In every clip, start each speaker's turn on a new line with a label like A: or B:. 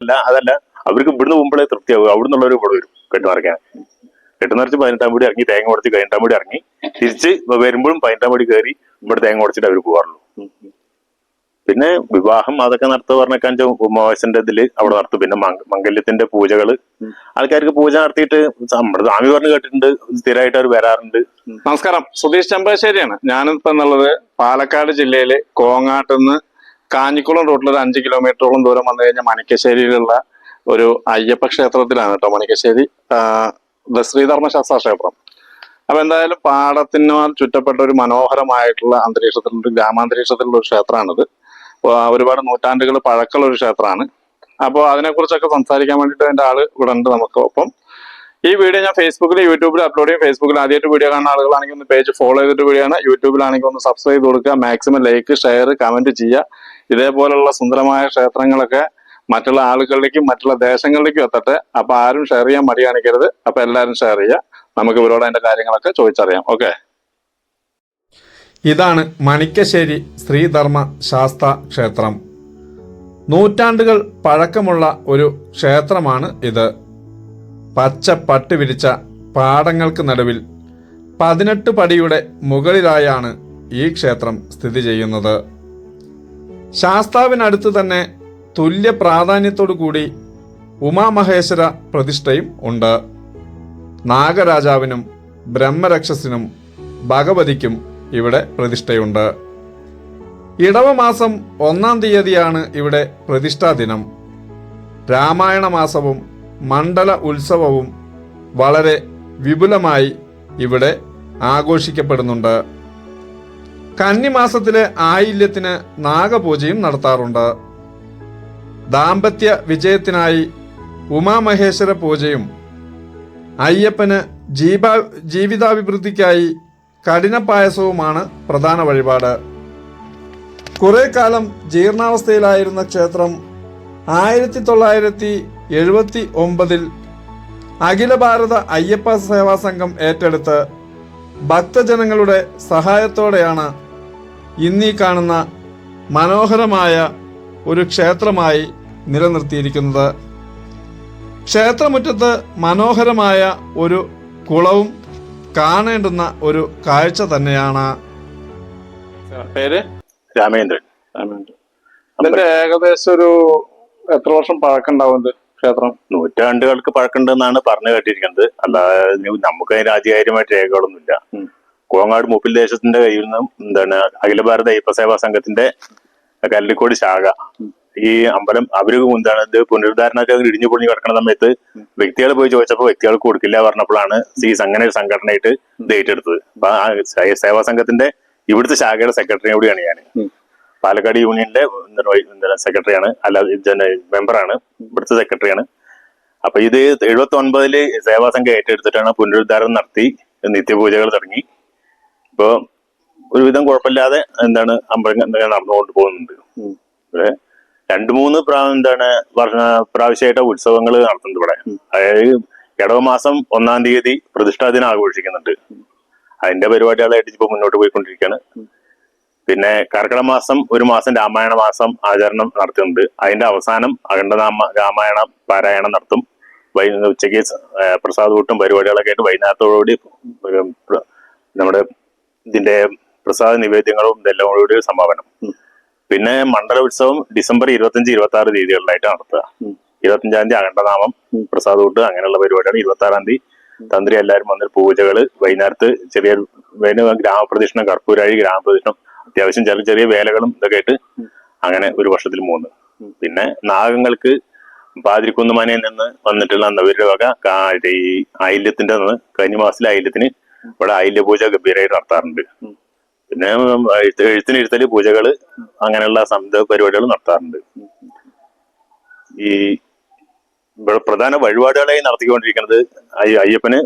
A: അല്ല അതല്ല. അവർക്ക് ഇവിടുന്ന് മുമ്പേ തൃപ്തിയാവും. അവിടെ നിന്നുള്ളവർ ഇവിടെ വരും. കെട്ടുമറിക്കാൻ കെട്ടുനിറച്ച് പതിനെട്ടാം പടി ഇറങ്ങി തേങ്ങ ഉടച്ച് പതിനെട്ടാം പടി ഇറങ്ങി തിരിച്ച് വരുമ്പോഴും പതിനെട്ടാം പടി കയറി ഇവിടെ തേങ്ങ ഉടച്ചിട്ട് അവർ പോകാറുള്ളൂ. പിന്നെ വിവാഹം അതൊക്കെ നടത്തുക പറഞ്ഞാൽ ഉമാവാസന്റെ ഇതിൽ അവിടെ നടത്തും. പിന്നെ മംഗല്യത്തിന്റെ പൂജകൾ. ആൾക്കാർക്ക് പൂജ നടത്തിയിട്ട് നമ്മുടെ സ്വാമി പറഞ്ഞു കേട്ടിട്ടുണ്ട്. സ്ഥിരമായിട്ട് അവർ വരാറുണ്ട്.
B: നമസ്കാരം. സുധീഷ് ചമ്പാശ്ശേരിയാണ് ഞാനിപ്പോ എന്നുള്ളത് പാലക്കാട് ജില്ലയിലെ കോങ്ങാട്ട് നിന്ന് കാഞ്ഞിക്കുളം റൂട്ടിൽ ഒരു അഞ്ച് കിലോമീറ്ററോളം ദൂരം വന്നു കഴിഞ്ഞാൽ മണിക്കശ്ശേരിയിലുള്ള ഒരു അയ്യപ്പ ക്ഷേത്രത്തിലാണ് കേട്ടോ മണിക്കശ്ശേരി ശ്രീധർമ്മശാസ്ത്ര ക്ഷേത്രം. അപ്പൊ എന്തായാലും പാടത്തിനാൽ ചുറ്റപ്പെട്ട ഒരു മനോഹരമായിട്ടുള്ള അന്തരീക്ഷത്തിലുള്ള ഒരു ഗ്രാമാന്തരീക്ഷത്തിലുള്ള ഒരു ക്ഷേത്രമാണിത്. ഒരുപാട് നൂറ്റാണ്ടുകൾ പഴക്കമുള്ള ഒരു ക്ഷേത്രമാണ്. അപ്പോൾ അതിനെക്കുറിച്ചൊക്കെ സംസാരിക്കാൻ വേണ്ടിയിട്ട് എന്റെ ആൾ ഇവിടെ ഉണ്ട് നമുക്ക് ഒപ്പം ഈ വീഡിയോ ഞാൻ ഫേസ്ബുക്കിൽ യൂട്യൂബിൽ അപ്ലോഡ് ചെയ്യും. ഫേസ്ബുക്കിൽ ആദ്യമായിട്ട് വീഡിയോ കാണുന്ന ആളുകളാണെങ്കിൽ ഒന്ന് പേജ് ഫോളോ ചെയ്തിട്ട് വീഡിയോ ആണ് യൂട്യൂബിലാണെങ്കിൽ ഒന്ന് സബ്സ്ക്രൈബ് കൊടുക്കുക. മാക്സിമം ലൈക്ക് ഷെയർ കമന്റ് ചെയ്യുക. ഇതേപോലുള്ള സുന്ദരമായ ക്ഷേത്രങ്ങളൊക്കെ മറ്റുള്ള ആളുകളിലേക്കും മറ്റുള്ള ദേശങ്ങളിലേക്കും എത്തട്ടെ. അപ്പൊ ആരും ഷെയർ ചെയ്യാൻ മടി കാണിക്കരുത്. അപ്പൊ എല്ലാവരും ഷെയർ ചെയ്യുക. നമുക്ക് ഇവരോട് അതിന്റെ കാര്യങ്ങളൊക്കെ ചോദിച്ചറിയാം. ഓക്കെ
C: ഇതാണ് മണിക്കശ്ശേരി ശ്രീധർമ്മ ശാസ്ത ക്ഷേത്രം. നൂറ്റാണ്ടുകൾ പഴക്കമുള്ള ഒരു ക്ഷേത്രമാണ് ഇത്. പച്ച പട്ട് വിരിച്ച പാടങ്ങൾക്ക് നടുവിൽ പതിനെട്ട് പടിയുടെ മുകളിലായാണ് ഈ ക്ഷേത്രം സ്ഥിതി ചെയ്യുന്നത്. ശാസ്താവിനടുത്ത് തന്നെ തുല്യ പ്രാധാന്യത്തോടു കൂടി ഉമാമഹേശ്വര പ്രതിഷ്ഠയും ഉണ്ട്. നാഗരാജാവിനും ബ്രഹ്മരക്ഷസിനും ഭഗവതിക്കും ഇവിടെ പ്രതിഷ്ഠയുണ്ട്. ഇടവമാസം ഒന്നാം തീയതിയാണ് ഇവിടെ പ്രതിഷ്ഠാ ദിനം രാമായണ മാസവും മണ്ഡല ഉത്സവവും വളരെ വിപുലമായി ഇവിടെ ആഘോഷിക്കപ്പെടുന്നുണ്ട്. കന്നിമാസത്തിലെ ആയില്യത്തിന് നാഗപൂജയും നടത്താറുണ്ട്. ദാമ്പത്യ വിജയത്തിനായി ഉമാമഹേശ്വര പൂജയും അയ്യപ്പന് ജീവ ജീവിതാഭിവൃദ്ധിക്കായി കഠിനപായസവുമാണ് പ്രധാന വഴിപാട്. കുറെ കാലം ജീർണാവസ്ഥയിലായിരുന്ന ക്ഷേത്രം ആയിരത്തി തൊള്ളായിരത്തി എഴുപത്തി ഒമ്പതിൽ അഖില ഭാരത അയ്യപ്പ സേവാ സംഘം ഏറ്റെടുത്ത് ഭക്തജനങ്ങളുടെ സഹായത്തോടെയാണ് ഇന്നീ കാണുന്ന മനോഹരമായ ഒരു ക്ഷേത്രമായി നിലനിർത്തിയിരിക്കുന്നത്. ക്ഷേത്രമുറ്റത്ത് മനോഹരമായ ഒരു കുളവും കാണേണ്ടുന്ന ഒരു കാഴ്ച തന്നെയാണ്.
B: പേര്?
A: രാമേന്ദ്രൻ.
B: ഇതിന്റെ ഏകദേശം ഒരു എത്ര വർഷം പഴക്കമുണ്ടാവും ക്ഷേത്രം?
A: നൂറ്റാണ്ടുകൾക്ക് പഴക്കമുണ്ടെന്നാണ് പറഞ്ഞു കേട്ടിരിക്കുന്നത്. അല്ലാതെ നമുക്ക് അതിന് ആധികാരികമായിട്ട് രേഖകളൊന്നുമില്ല. കോങ്ങാട് മൂപ്പിൽ ദേശത്തിന്റെ കയ്യിൽ നിന്നും എന്താണ് അഖില ഭാരത അയ്യപ്പ സേവാ സംഘത്തിന്റെ കല്ലിക്കോട് ശാഖ. ഈ അമ്പലം അവർ എന്താണ് ഇത് പുനരുദ്ധാരണമൊക്കെ ഇടിഞ്ഞു പൊളിഞ്ഞു കിടക്കുന്ന സമയത്ത് വ്യക്തികൾ പോയി ചോദിച്ചപ്പോൾ വ്യക്തികൾക്ക് കൊടുക്കില്ല പറഞ്ഞപ്പോഴാണ് ഈ അങ്ങനെ ഒരു സംഘടനയായിട്ട് ഇത് ഏറ്റെടുത്തത്. അപ്പൊ സേവാ സംഘത്തിന്റെ ഇവിടുത്തെ ശാഖയുടെ സെക്രട്ടറി കൂടിയാണ് ഞാൻ. പാലക്കാട് യൂണിയന്റെ സെക്രട്ടറിയാണ് അല്ലാതെ മെമ്പറാണ് ഇവിടുത്തെ സെക്രട്ടറിയാണ് അപ്പൊ ഇത് എഴുപത്തി ഒൻപതിൽ സേവാ സംഘം ഏറ്റെടുത്തിട്ടാണ് പുനരുദ്ധാരണം നടത്തി നിത്യപൂജകൾ തുടങ്ങി. ഇപ്പൊ ഒരുവിധം കുഴപ്പമില്ലാതെ എന്താണ് അമ്പലം നടന്നുകൊണ്ട് പോകുന്നുണ്ട്. ഇവിടെ രണ്ടു മൂന്ന് പ്രാ എന്താണ് വർഷ പ്രാവശ്യമായിട്ട് ഉത്സവങ്ങൾ നടത്തുന്നുണ്ട് ഇവിടെ. അതായത് ഇടവമാസം ഒന്നാം തീയതി പ്രതിഷ്ഠാ ദിനം ആഘോഷിക്കുന്നുണ്ട്. അതിന്റെ പരിപാടികളായിട്ട് ഇപ്പൊ മുന്നോട്ട് പോയിക്കൊണ്ടിരിക്കുകയാണ്. പിന്നെ കർക്കിടക മാസം ഒരു മാസം രാമായണ മാസം ആചരണം നടത്തുന്നുണ്ട്. അതിന്റെ അവസാനം അഖണ്ഡനാമ രാമായണ പാരായണം നടത്തും. വൈ ഉച്ചയ്ക്ക് പ്രസാദ് കൂട്ടും പരിപാടികളൊക്കെ ആയിട്ട് വൈകുന്നേരത്തോടുകൂടി നമ്മുടെ ഇതിന്റെ പ്രസാദ നിവേദ്യങ്ങളും ഇതെല്ലാം കൂടി ഒരു സമാപനം. പിന്നെ മണ്ഡല ഉത്സവം ഡിസംബർ ഇരുപത്തഞ്ച് ഇരുപത്തി ആറ് തീയതികളിലായിട്ട് നടത്തുക. ഇരുപത്തഞ്ചാം തീയതി അഖണ്ഡനാമം
B: പ്രസാദ്
A: പ്രസാദ കൂട്ട് അങ്ങനെയുള്ള പരിപാടിയാണ് ഇരുപത്തി ആറാം തീയതി തന്ത്രി എല്ലാവരും വന്ന് പൂജകൾ വൈകുന്നേരത്ത് ചെറിയ ഗ്രാമപ്രദക്ഷിണം കർപ്പൂരാഴി ഗ്രാമപ്രദക്ഷിണം അത്യാവശ്യം ചെറിയ ചെറിയ വേലകളും ഇതൊക്കെ ആയിട്ട് അങ്ങനെ ഒരു വർഷത്തിൽ മൂന്ന്. പിന്നെ നാഗങ്ങൾക്ക് പാതിരിക്കുന്നുമാനയിൽ നിന്ന് വന്നിട്ടുള്ള നവരുടെ വക ഈ ഐല്യത്തിന്റെ കഴിഞ്ഞ മാസത്തിലെ ആയില്യത്തിന് ഇവിടെ അയില്യ പൂജ ഗംഭീരമായിട്ട് നടത്താറുണ്ട്. പിന്നെ എഴുത്ത് എഴുത്തിന് എഴുത്തൽ പൂജകൾ അങ്ങനെയുള്ള സംത പരിപാടികൾ നടത്താറുണ്ട്. ഈ ഇവിടെ പ്രധാന വഴിപാടുകളായി നടത്തിക്കൊണ്ടിരിക്കുന്നത് അയ്യ- അയ്യപ്പന്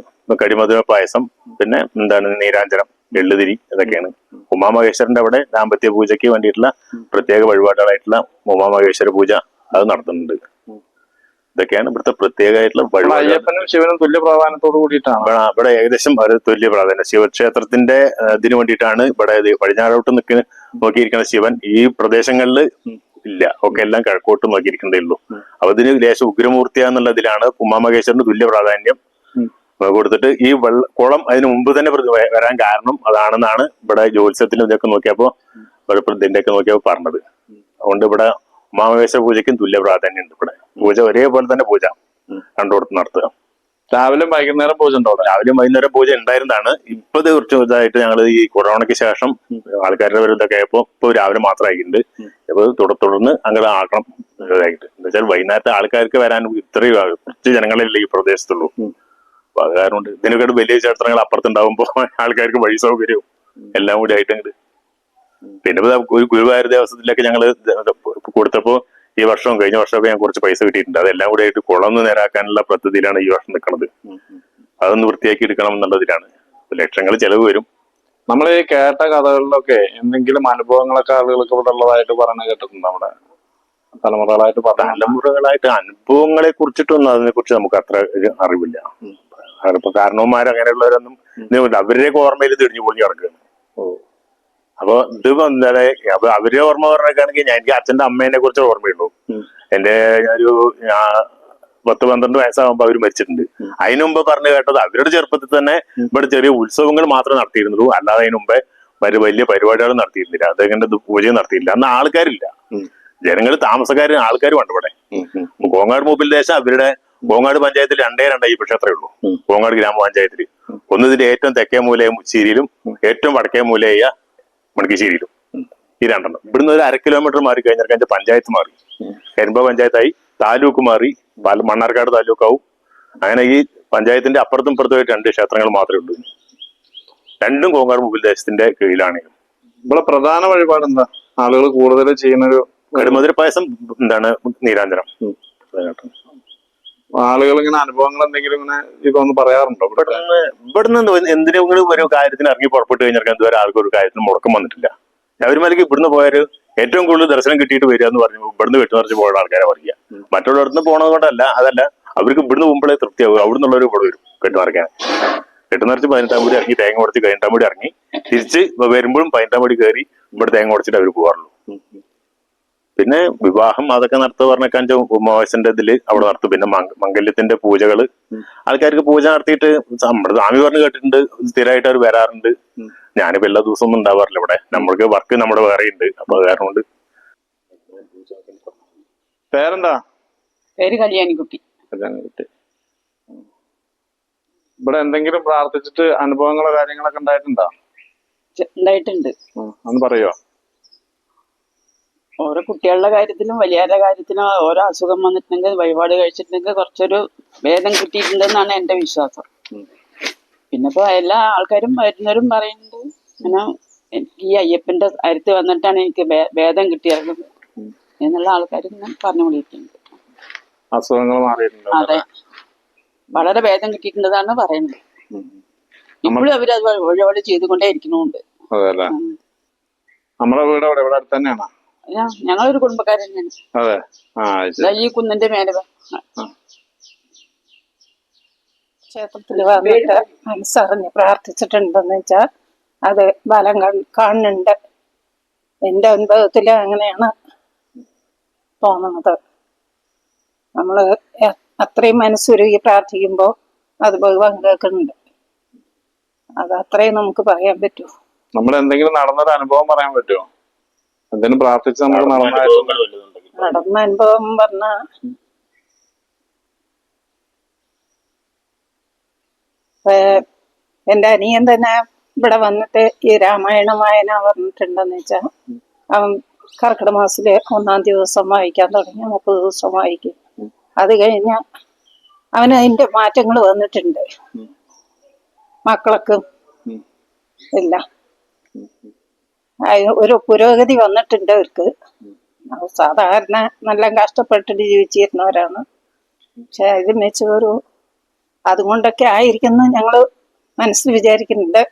A: കടിമധുര പായസം പിന്നെ എന്താണ് നീരാഞ്ജനം എള്ളുതിരി ഇതൊക്കെയാണ്. ഉമാമഹേശ്വരന്റെ അവിടെ ദാമ്പത്യ പൂജയ്ക്ക് വേണ്ടിയിട്ടുള്ള പ്രത്യേക വഴിപാടുകളായിട്ടുള്ള ഉമാമഹേശ്വര പൂജ അത് നടത്തുന്നുണ്ട്. ഇതൊക്കെയാണ് ഇവിടുത്തെ പ്രത്യേകമായിട്ടുള്ള
B: അയ്യപ്പനും ശിവനും തുല്യ പ്രാധാന്യത്തോട് കൂടിയിട്ടാണ്.
A: ഇവിടെ ഏകദേശം ഒരു തുല്യ പ്രാധാന്യം. ശിവക്ഷേത്രത്തിന്റെ ഇതിന് വേണ്ടിയിട്ടാണ് ഇവിടെ പടിഞ്ഞാറോട്ട് നിൽക്കുന്ന നോക്കിയിരിക്കുന്ന ശിവൻ. ഈ പ്രദേശങ്ങളിൽ ഇല്ല. ഒക്കെ എല്ലാം കിഴക്കോട്ട് നോക്കിയിരിക്കുന്നതേ ഉള്ളൂ. അപ്പൊ ഇതിന് ലേശം ഉഗ്രമൂർത്തിയാന്നുള്ളതിലാണ് ഉമാമഹേശ്വരന് തുല്യ പ്രാധാന്യം. കൊടുത്തിട്ട് ഈ വെള്ള കുളം അതിന് മുമ്പ് തന്നെ വരാൻ കാരണം അതാണെന്നാണ് ഇവിടെ ജ്യോത്സ്യത്തിലും ഇതൊക്കെ നോക്കിയപ്പോ ഇവിടെ ഇതിന്റെ ഒക്കെ നോക്കിയപ്പോ പറഞ്ഞത്. അതുകൊണ്ട് ഇവിടെ ഉമാമഹേശ്വര പൂജയ്ക്കും തുല്യ പ്രാധാന്യം ഉണ്ട് ഇവിടെ. പൂജ ഒരേപോലെ തന്നെ പൂജ കണ്ടുകൊടുത്ത് നടത്തുക.
B: രാവിലെ വൈകുന്നേരം പൂജ ഉണ്ടോ?
A: രാവിലെ വൈകുന്നേരം പൂജ ഉണ്ടായിരുന്നതാണ്. ഇപ്പൊ കുറച്ച് ഇതായിട്ട് ഞങ്ങൾ ഈ കൊറോണയ്ക്ക് ശേഷം ആൾക്കാരുടെ വരുന്നതൊക്കെ ആയപ്പോ ഇപ്പൊ രാവിലെ മാത്രമായിട്ടുണ്ട്. ഇപ്പൊ തുട- തുടർന്ന് അങ്ങനെ ആക്കണം ഇതായിട്ട്. എന്താ വെച്ചാൽ വൈകുന്നേരത്തെ ആൾക്കാർക്ക് വരാൻ ഇത്രയും കുറച്ച് ജനങ്ങളല്ലേ ഈ പ്രദേശത്തുള്ളൂ. അപ്പൊ അത് കാരണം ഇതിനൊക്കെ വലിയ ക്ഷേത്രങ്ങൾ അപ്പുറത്തുണ്ടാവുമ്പോ ആൾക്കാർക്ക് വഴി സൗകര്യവും എല്ലാം കൂടി ആയിട്ട് പിന്നെ ഒരു ഗുരുവായൂർ ദേവസ്വത്തിലൊക്കെ ഞങ്ങൾ കൊടുത്തപ്പോൾ ഈ വർഷവും കഴിഞ്ഞ വർഷമൊക്കെ ഞാൻ കുറച്ച് പൈസ കിട്ടിയിട്ടുണ്ട്. അതെല്ലാം കൂടെ ആയിട്ട് കുളന്ന് നേരാക്കാനുള്ള പദ്ധതിയിലാണ് ഈ വർഷം നിൽക്കുന്നത് അതൊന്ന് വൃത്തിയാക്കി എടുക്കണം എന്നുള്ളതിലാണ് ലക്ഷങ്ങൾ ചെലവ് വരും.
B: നമ്മൾ ഈ കേട്ട കഥകളിലൊക്കെ എന്തെങ്കിലും അനുഭവങ്ങളൊക്കെ ആളുകൾക്ക് ഇവിടെ ഉള്ളതായിട്ട് പറഞ്ഞു കേട്ടിട്ടുണ്ട് നമ്മുടെ തലമുറകളായിട്ട്
A: തലമുറകളായിട്ട് അനുഭവങ്ങളെ കുറിച്ചിട്ടൊന്നും അതിനെ കുറിച്ച് നമുക്ക് അത്ര അറിവില്ല. അതിപ്പോ കാരണവന്മാർ അങ്ങനെയുള്ളവരൊന്നും അവരുടെ ഓർമ്മയിൽ തിരിഞ്ഞു പൊളിഞ്ഞു കിടക്കുകയാണ് അപ്പൊ ഇത് എന്താണ് അപ്പൊ അവരുടെ ഓർമ്മ പറഞ്ഞൊക്കെയാണെങ്കിൽ ഞാൻ എനിക്ക് അച്ഛന്റെ അമ്മേനെ കുറിച്ച് ഓർമ്മയുള്ളൂ. എന്റെ ഒരു പത്ത് പന്ത്രണ്ട് വയസ്സാകുമ്പോ അവർ മരിച്ചിട്ടുണ്ട്. അതിനു മുമ്പ് പറഞ്ഞു കേട്ടത് അവരുടെ ചെറുപ്പത്തിൽ തന്നെ ഇവിടെ ചെറിയ ഉത്സവങ്ങൾ മാത്രമേ നടത്തിയിരുന്നുള്ളൂ. അല്ലാതെ അതിനു മുമ്പേ വലിയ വലിയ പരിപാടികൾ നടത്തിയിരുന്നില്ല. അദ്ദേഹത്തിന്റെ പൂജയും നടത്തിയില്ല. അന്ന് ആൾക്കാരില്ല. ജനങ്ങൾ താമസക്കാരും ആൾക്കാരും ഉണ്ട് ഇവിടെ. കോങ്ങാട് മൂപ്പിൽ ദേശം അവരുടെ കോങ്ങാട് പഞ്ചായത്തിൽ രണ്ടേ രണ്ട് ഈ ക്ഷേത്രമേ ഉള്ളൂ കോങ്ങാട് ഗ്രാമപഞ്ചായത്തിൽ ഒന്ന് ഇതിന്റെ ഏറ്റവും തെക്കേ മൂലയ മുച്ചേരിയിലും ഏറ്റവും വടക്കേ മൂലയ മണക്കിശ്ശേരിയിലും ഈ രണ്ടെണ്ണം. ഇവിടുന്ന് ഒരു അര കിലോമീറ്റർ മാറി കഴിഞ്ഞാൽ അതിന്റെ പഞ്ചായത്ത് മാറി. കരിമ്പ പഞ്ചായത്തായി താലൂക്ക് മാറി. മണ്ണാർക്കാട് താലൂക്കാവും. അങ്ങനെ ഈ പഞ്ചായത്തിന്റെ അപ്പുറത്തും ഇപ്പുറത്തുമായിട്ട് രണ്ട് ക്ഷേത്രങ്ങൾ മാത്രമേ ഉള്ളൂ. രണ്ടും കോങ്ങാട് മുമ്പിൽ ദേശത്തിന്റെ കീഴിലാണ്.
B: ഇവിടെ പ്രധാന വഴിപാട് എന്താ? ആളുകൾ കൂടുതൽ ചെയ്യുന്ന ഒരു
A: കടുമധുര പായസം എന്താണ്? നീരാഞ്ജനം.
B: ആളുകൾ ഇങ്ങനെ അനുഭവങ്ങൾ എന്തെങ്കിലും ഇങ്ങനെ ഇതൊന്ന് പറയാറുണ്ടോ ഇവിടെ
A: ഇവിടുന്ന് ഇവിടുന്ന് എന്തിനെങ്കിലും ഒരു കാര്യത്തിന് ഇറങ്ങി പുറപ്പെട്ട് കഴിഞ്ഞാൽ ഇതുവരെ ആർക്കും ഒരു കാര്യത്തിന് മുടക്കം വന്നിട്ടില്ല. ശബരിമലയ്ക്ക് ഇവിടുന്ന് പോയാൽ ഏറ്റവും കൂടുതൽ ദർശനം കിട്ടിയിട്ട് വരിക എന്ന് പറഞ്ഞു ഇവിടുന്ന് വെട്ടുനിറച്ച് പോയ ആൾക്കാരെ പറയുക മറ്റുള്ളവരുന്ന് പോണത് കൊണ്ടല്ല അതല്ല അവർക്ക് ഇവിടുന്ന് പോകുമ്പോഴേ തൃപ്തിയാവും അവിടെ നിന്നുള്ളവർ ഇവിടെ വരും കെട്ടുനിറയ്ക്കാൻ കെട്ടുനിറച്ച് പതിനെട്ടാം കൂടി ഇറങ്ങി തേങ്ങ ഉടച്ച് പതിനെട്ടാം കൂടി ഇറങ്ങി. തിരിച്ച് വരുമ്പോഴും പതിനെട്ടാം കൂടി കയറി ഇവിടെ തേങ്ങ ഉടച്ചിട്ട് അവർ പോകാറുള്ളൂ. പിന്നെ വിവാഹം അതൊക്കെ നടത്തുക പറഞ്ഞാൽ ഉമാവശന്റെ ഇതിൽ അവിടെ നടത്തും. പിന്നെ മംഗല്യത്തിന്റെ പൂജകൾ. ആൾക്കാർക്ക് പൂജ നടത്തിയിട്ട് നമ്മുടെ സ്വാമി പറഞ്ഞു കേട്ടിട്ടുണ്ട് സ്ഥിരമായിട്ട് അവർ വരാറുണ്ട്. ഞാനിപ്പോ എല്ലാ ദിവസവും ഒന്നും ഉണ്ടാവാറില്ല ഇവിടെ. നമ്മൾക്ക് വർക്ക് നമ്മുടെ വേറെ ഉണ്ട്. അപ്പൊ അത് കാരണം കൊണ്ട്
B: പേരെന്താ?
D: പേര് കല്യാണിക്കുട്ടി.
B: കല്യാണിക്കുട്ടി. ഇവിടെ എന്തെങ്കിലും പ്രാർത്ഥിച്ചിട്ട് അനുഭവങ്ങളോ കാര്യങ്ങളൊക്കെ ഉണ്ടായിട്ടുണ്ടോ?
D: ഉണ്ടായിട്ടുണ്ട്.
B: അന്ന് പറയോ?
D: ഓരോ കുട്ടികളുടെ കാര്യത്തിലും വലിയവരുടെ കാര്യത്തിലും ഓരോ അസുഖം വന്നിട്ടുണ്ടെങ്കിൽ വഴിപാട് കഴിച്ചിട്ടുണ്ടെങ്കിൽ കുറച്ചൊരു ഭേദം കിട്ടിയിട്ടുണ്ടെന്നാണ് എന്റെ വിശ്വാസം. പിന്നെ എല്ലാ ആൾക്കാരും വരുന്നവരും പറയുന്നുണ്ട്. അങ്ങനെ എനിക്ക് ഈ അയ്യപ്പന്റെ അരുത്ത് വന്നിട്ടാണ് എനിക്ക് ഭേദം കിട്ടിയത് എന്നുള്ള ആൾക്കാർ ഇങ്ങനെ പറഞ്ഞുകൊണ്ടിരിക്കുന്നുണ്ട്
B: അസുഖങ്ങൾ മാറിയിട്ടുണ്ട്?
D: അതെ. വളരെ ഭേദം കിട്ടിയിട്ടുണ്ടെന്നാണ് പറയുന്നത്. ഇപ്പോഴും അവരത് വഴിപാട് ചെയ്തുകൊണ്ടേ ഇരിക്കുന്നുണ്ട്
B: നമ്മുടെ വീട് അവിടെ ഇവിടെ അടുത്ത് തന്നെയാണോ?
D: ഞങ്ങളൊരു കുടുംബക്കാരൻ തന്നെയാണ്.
B: അതെ.
D: ഈ കുന്നിന്റെ മേലെ വാ.
E: ക്ഷേത്രത്തിൽ വന്നിട്ട് മനസ്സറിഞ്ഞ് പ്രാർത്ഥിച്ചിട്ടുണ്ടെന്ന് വെച്ചാൽ അത് ബലം കാണ്- കാണുന്നുണ്ട് എന്റെ അനുഭവത്തിൽ അങ്ങനെയാണ് തോന്നുന്നത്. നമ്മൾ അത്രയും മനസ്സുരുകി പ്രാർത്ഥിക്കുമ്പോ അത് ഭഗവാൻ കേൾക്കുന്നുണ്ട് അത് അത്രയും നമുക്ക് പറയാൻ പറ്റൂ.
B: നമ്മൾ എന്തെങ്കിലും നടന്നൊരു അനുഭവം പറയാൻ പറ്റുമോ? എന്തെങ്കിലും പ്രാർത്ഥിച്ച് നമുക്ക് നടന്ന
E: അനുഭവം പറഞ്ഞ എന്റെ അനിയൻ തന്നെ ഇവിടെ വന്നിട്ട് ഈ രാമായണ വായന പറഞ്ഞിട്ടുണ്ടെന്ന് വെച്ചാ അവൻ കർക്കിടക മാസത്തിൽ ഒന്നാം ദിവസം വായിക്കാൻ തുടങ്ങി മുപ്പത് ദിവസം വായിക്കും. അത് കഴിഞ്ഞ അവന് അതിന്റെ മാറ്റങ്ങൾ വന്നിട്ടുണ്ട്. മക്കൾക്കും എല്ലാം. ഒരു പുരോഗതി വന്നിട്ടുണ്ട് അവർക്ക്. സാധാരണ നല്ല കഷ്ടപ്പെട്ടിട്ട് ജീവിച്ചിരുന്നവരാണ്. പക്ഷെ ഇത് മെച്ചൊരു അതുകൊണ്ടൊക്കെ ആയിരിക്കുന്നു ഞങ്ങൾ മനസ്സിൽ വിചാരിക്കുന്നുണ്ട്.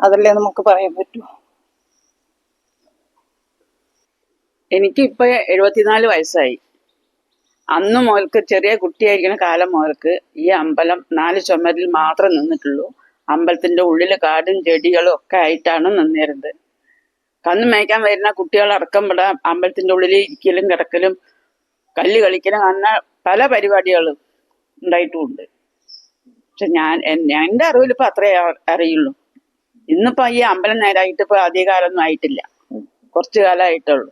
E: അതല്ലേ നമുക്ക് പറയാൻ പറ്റൂ.
D: എനിക്ക് ഇപ്പൊ എഴുപത്തിനാല് വയസ്സായി. അന്ന് മുതൽക്ക് ചെറിയ കുട്ടിയായിരിക്കുന്ന കാലം മുതൽക്ക് ഈ അമ്പലം നാല് ചുമരിൽ മാത്രം നിന്നിട്ടുള്ളൂ. അമ്പലത്തിന്റെ ഉള്ളിൽ കാടും ചെടികളും ഒക്കെ ആയിട്ടാണ് നിന്നിരുന്നത്. കന്ന് മേയ്ക്കാൻ വരുന്ന കുട്ടികളടക്കം ഇവിടെ അമ്പലത്തിന്റെ ഉള്ളിൽ ഇരിക്കലും കിടക്കലും കല്ല് കളിക്കലും അങ്ങനെ പല പരിപാടികളും ഉണ്ടായിട്ടുണ്ട് പക്ഷെ ഞാൻ എന്റെ അറിവിൽ ഇപ്പൊ അത്രേ അറിയുള്ളൂ. ഇന്നിപ്പോ ഈ അമ്പലം നേരായിട്ട് ഇപ്പൊ അധികകാലമൊന്നും ആയിട്ടില്ല. കുറച്ചു കാലമായിട്ടുള്ളൂ.